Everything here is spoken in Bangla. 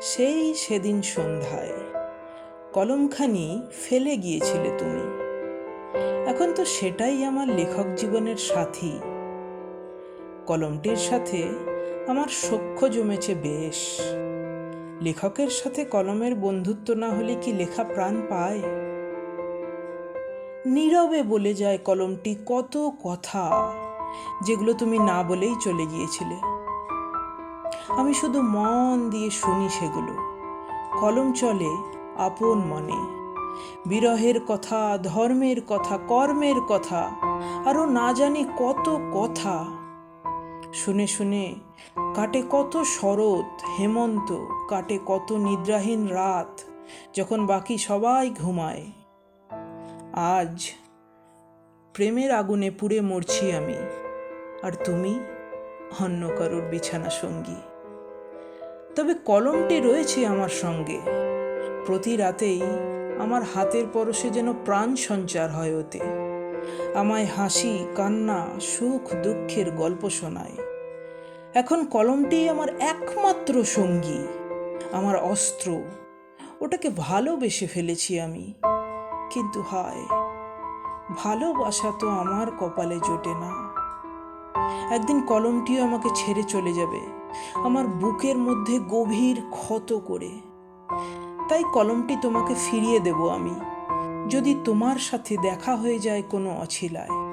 সেই সেদিন সন্ধ্যায়। কলমখানি ফেলে গিয়েছিলে তুমি। এখন তো সেটাই আমার লেখক জীবনের সাথী। কলমটির সাথে আমার সখ্য জমেছে বেশ। লেখকের সাথে কলমের বন্ধুত্ব না হলে কি লেখা প্রাণ পায়? নীরবে বলে যায় কলমটি কত কথা যেগুলো তুমি না বলেই চলে গিয়েছিলে। আমি শুধু মন দিয়ে শুনি সেগুলো। কলম চলে আপন মনে। বিরহের কথা, ধর্মের কথা, কর্মের কথা আরও না জানি কত কথা। শুনে শুনে কাটে কত শরৎ, হেমন্ত, কাটে কত নিদ্রাহীন রাত, যখন বাকি সবাই ঘুমায়। আজ প্রেমের আগুনে পুড়ে মরছি আমি। আর তুমি অন্য কারোর বিছানা সঙ্গী। তবে কলমটি রয়েছে আমার সঙ্গে। প্রতি রাতেই আমার হাতের পরশে যেন প্রাণ সঞ্চার হয় ওতে। আমায় হাসি, কান্না, সুখ, দুঃখের গল্প শোনায়। এখন কলমটি আমার একমাত্র সঙ্গী, আমার অস্ত্র। ওটাকে ভালোবেসে ফেলেছি আমি। কিন্তু হায়, ভালোবাসা তো আমার কপালে জোটে না। একদিন কলমটিও আমাকে ছেড়ে চলে যাবে। আমার বুকের মধ্যে গভীর ক্ষত করে। তাই কলমটি তোমাকে ফিরিয়ে দেব আমি। যদি তোমার সাথে দেখা হয়ে যায় কোনো অছিলায়।